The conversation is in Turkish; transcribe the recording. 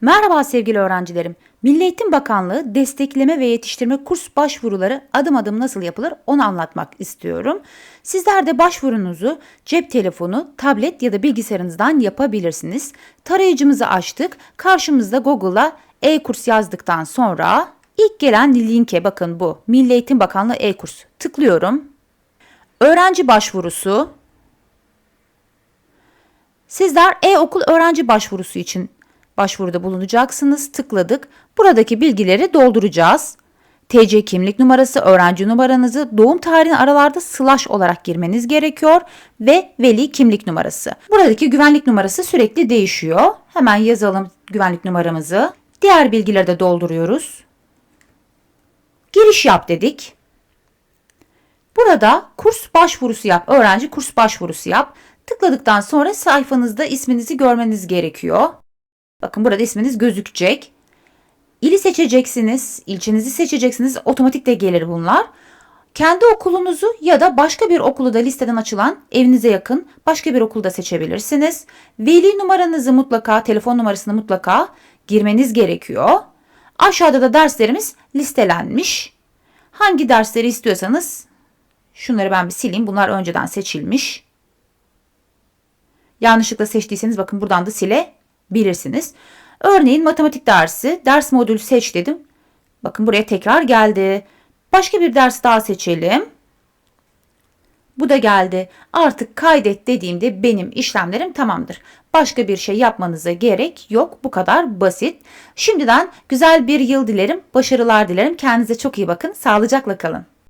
Merhaba sevgili öğrencilerim. Milli Eğitim Bakanlığı destekleme ve yetiştirme kurs başvuruları adım adım nasıl yapılır onu anlatmak istiyorum. Sizler de başvurunuzu cep telefonu, tablet ya da bilgisayarınızdan yapabilirsiniz. Tarayıcımızı açtık. Karşımızda Google'a e-kurs yazdıktan sonra ilk gelen linke bakın bu. Milli Eğitim Bakanlığı e-kurs. Tıklıyorum. Öğrenci başvurusu. Sizler e-okul öğrenci başvurusu için başvuruda bulunacaksınız. Tıkladık. Buradaki bilgileri dolduracağız. TC kimlik numarası, öğrenci numaranızı, doğum tarihini aralarda slash olarak girmeniz gerekiyor ve veli kimlik numarası. Buradaki güvenlik numarası sürekli değişiyor. Hemen yazalım güvenlik numaramızı. Diğer bilgileri de dolduruyoruz. Giriş yap dedik. Burada kurs başvurusu yap, öğrenci kurs başvurusu yap. Tıkladıktan sonra sayfanızda isminizi görmeniz gerekiyor. Bakın burada isminiz gözükecek. İli seçeceksiniz, ilçenizi seçeceksiniz. Otomatik de gelir bunlar. Kendi okulunuzu ya da başka bir okulu da listeden açılan evinize yakın başka bir okulda seçebilirsiniz. Veli numaranızı mutlaka, telefon numarasını mutlaka girmeniz gerekiyor. Aşağıda da derslerimiz listelenmiş. Hangi dersleri istiyorsanız şunları ben bir sileyim. Bunlar önceden seçilmiş. Yanlışlıkla seçtiyseniz bakın buradan da silebilirsiniz. Örneğin matematik dersi, ders modülü seç dedim. Bakın buraya tekrar geldi. Başka bir ders daha seçelim. Bu da geldi. Artık kaydet dediğimde benim işlemlerim tamamdır. Başka bir şey yapmanıza gerek yok. Bu kadar basit. Şimdiden güzel bir yıl dilerim. Başarılar dilerim. Kendinize çok iyi bakın. Sağlıcakla kalın.